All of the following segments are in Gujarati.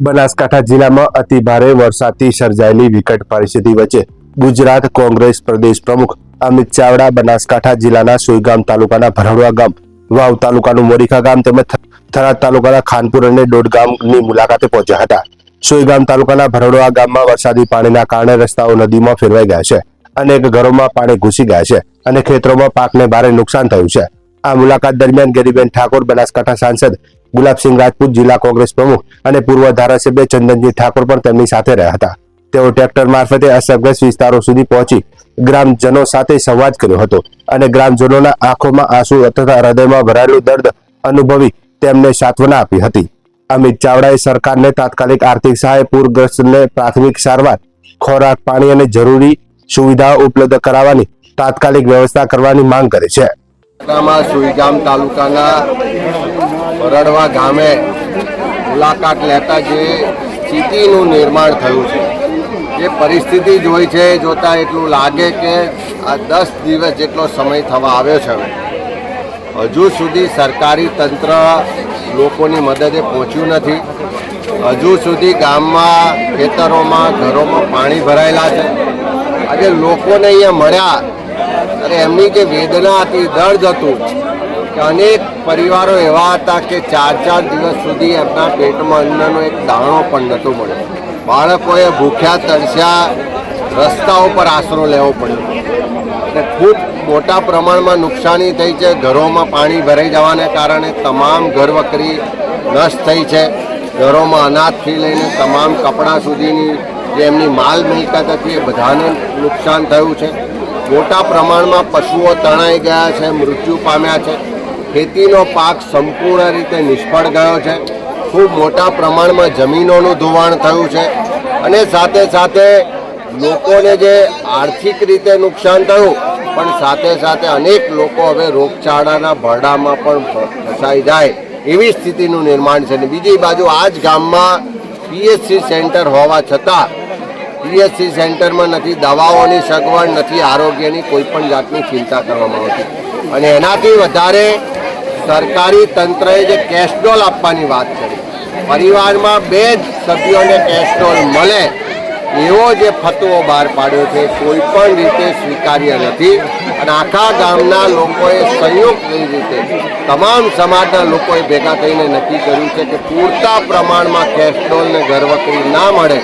બનાસકાંઠા જિલ્લામાં અતિ ભારે વરસાદથી સર્જાયેલી વિકટ પરિસ્થિતિ વચ્ચે ગુજરાત કોંગ્રેસ પ્રદેશ પ્રમુખ અમિત ચાવડા બનાસકાંઠા જિલ્લાના સુઈગામ તાલુકાના ભરડવા ગામ, વાવ તાલુકાનું મોરીખા ગામ તેમજ થરાદ તાલુકાના ખાનપુર અને ડોડ ગામની મુલાકાતે પહોંચ્યા હતા. સુઈગામ તાલુકાના ભરડવા ગામમાં વરસાદી પાણીના કારણે રસ્તાઓ નદીમાં ફેરવાઈ ગયા છે. અનેક ઘરોમાં પાણી ઘૂસી ગયા છે અને ખેતરોમાં પાકને ભારે નુકસાન થયું છે. આ મુલાકાત દરમિયાન ગેરીબેન ઠાકોર બનાસકાંઠા સાંસદ ગુલાબસિંહ રાજપૂત જિલ્લા કોંગ્રેસ પ્રમુખ અને પૂર્વ ધારાસભ્ય ચંદનજી ઠાકોર પણ તેમની સાથે રહ્યા હતા. તેઓ ટ્રેક્ટર મારફતે અસરગ્રસ્ત વિસ્તારો સુધી પહોંચી ગ્રામજનો સાથે સંવાદ કર્યો હતો અને ગ્રામજનોના આંખોમાં આંસુ તથા હૃદયમાં ભરાયેલું દર્દ અનુભવી તેમને સાંત્વના આપી હતી. અમિત ચાવડાએ સરકારને તાત્કાલિક આર્થિક સહાય, પૂરગ્રસ્તને પ્રાથમિક સારવાર, ખોરાક, પાણી અને જરૂરી સુવિધાઓ ઉપલબ્ધ કરાવવાની તાત્કાલિક વ્યવસ્થા કરવાની માંગ કરી છે. સુઈગામ તાલુકાના બરડવા ગામે મુલાકાત લેતા જે સ્થિતિનું નિર્માણ થયું છે, જે પરિસ્થિતિ જોઈ છે, જોતાં એટલું લાગે કે આ દસ દિવસ જેટલો સમય થવા આવ્યો છે હવે. હજુ સુધી સરકારી તંત્ર લોકોની મદદે પહોંચ્યું નથી. હજુ સુધી ગામમાં, ખેતરોમાં, ઘરોમાં પાણી ભરાયેલા છે. આજે લોકોને અહીંયા મળ્યા અને એમની જે વેદના હતી, દર્દ હતું કે અનેક પરિવારો એવા હતા કે ચાર ચાર દિવસ સુધી એમના પેટમાં અન્નનો એક દાણો પણ નહોતો મળ્યો. બાળકોએ ભૂખ્યા, તરસ્યા રસ્તા ઉપર આશરો લેવો પડ્યો. અને ખૂબ મોટા પ્રમાણમાં નુકસાની થઈ છે. ઘરોમાં પાણી ભરાઈ જવાને કારણે તમામ ઘરવકરી નષ્ટ થઈ છે. ઘરોમાં અનાજથી લઈને તમામ કપડાં સુધીની જે એમની માલ મિલકત હતી એ બધાને નુકસાન થયું છે. મોટા પ્રમાણમાં પશુઓ તણાઈ ગયા છે, મૃત્યુ પામ્યા છે. ખેતીનો પાક સંપૂર્ણ રીતે નિષ્ફળ ગયો છે. ખૂબ મોટા પ્રમાણમાં જમીનોનું ધોવાણ થયું છે. અને સાથે સાથે લોકોને જે આર્થિક રીતે નુકસાન થયું, પણ સાથે સાથે અનેક લોકો હવે રોગચાળાના ભરડામાં પણ ફસાઈ જાય એવી સ્થિતિનું નિર્માણ છે. અને બીજી બાજુ આ જ ગામમાં પીએચસી સેન્ટર હોવા છતાં પીએચસી સેન્ટરમાં નથી, દવાઓની સગવડ નથી, આરોગ્યની કોઈ પણ જાતની ચિંતા કરવામાં આવતી. અને એનાથી વધારે સરકારી તંત્રએ જે કેસ્ટ્રોલ આપવાની વાત કરી, પરિવારમાં બે જ સભ્યોને કેસ્ટ્રોલ મળે, એવો જે ફતવો બહાર પાડ્યો છે, કોઈ પણ રીતે સ્વીકાર્ય નથી. અને આખા ગામના લોકોએ સંયુક્ત રીતે, તમામ સમાજના લોકોએ ભેગા થઈને નક્કી કર્યું છે કે પૂરતા પ્રમાણમાં કેસ્ટ્રોલને ઘરવકરી ના મળે,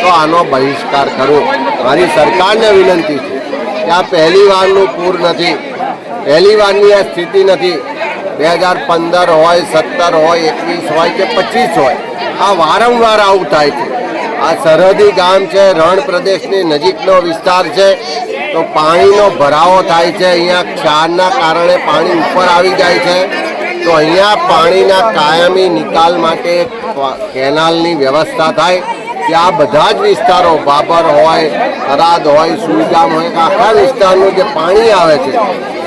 તો આનો બહિષ્કાર કરવો. મારી સરકારને વિનંતી છે કે આ પહેલી વારનું પૂર નથી. પહેલી વારની આ સ્થિતિ નથી. બે હજાર પંદર હોય, સત્તર હોય, એકવીસ હોય કે પચીસ હોય, આ વારંવાર આવું થાય છે. આ સરહદી ગામ છે, રણ પ્રદેશની નજીકનો વિસ્તાર છે, તો પાણીનો ભરાવો થાય છે, અહીંયા ક્ષારના કારણે પાણી ઉપર આવી જાય છે. તો અહીંયા પાણીના કાયમી નિકાલ માટે કેનાલની વ્યવસ્થા થાય. કે આ બધા જ વિસ્તારો, બાબર હોય, થરાદ હોય, સુઈગામ હોય, આખા વિસ્તારનું જે પાણી આવે છે,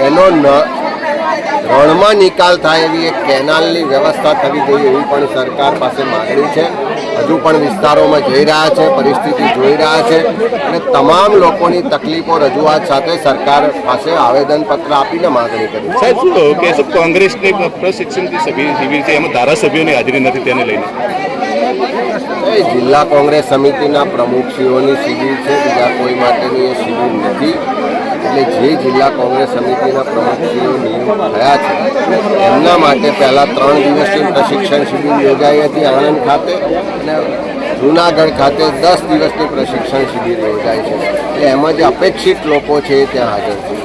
એનો ન રણમાં નિકાલ થાય એવી એક કેનાલની વ્યવસ્થા થવી જોઈએ એવી પણ સરકાર પાસે માગણી છે. હજુ પણ વિસ્તારોમાં જઈ રહ્યા છે પરિસ્થિતિ જોઈ રહ્યા છે અને તમામ લોકોની તકલીફો રજૂઆત સાથે સરકાર પાસે આવેદનપત્ર આપીને માગણી કરી સાહેબ શું કે શું કોંગ્રેસની પ્રશિક્ષણ શિબિર છે એમાં ધારાસભ્યોની હાજરી નથી તેને લઈને? જિલ્લા કોંગ્રેસ સમિતિના પ્રમુખશ્રીઓની શિબિર છે બીજા કોઈ માટેની એ શિબિર નથી. એટલે જે જિલ્લા કોંગ્રેસ સમિતિના પ્રમુખશ્રીઓ નિયુક્ત થયા છે, એમના માટે પહેલાં ત્રણ દિવસની પ્રશિક્ષણ શિબિર યોજાઈ હતી આણંદ ખાતે અને જૂનાગઢ ખાતે દસ દિવસની પ્રશિક્ષણ શિબિર યોજાય છે. એટલે એમાં જે અપેક્ષિત લોકો છે ત્યાં હાજર છે.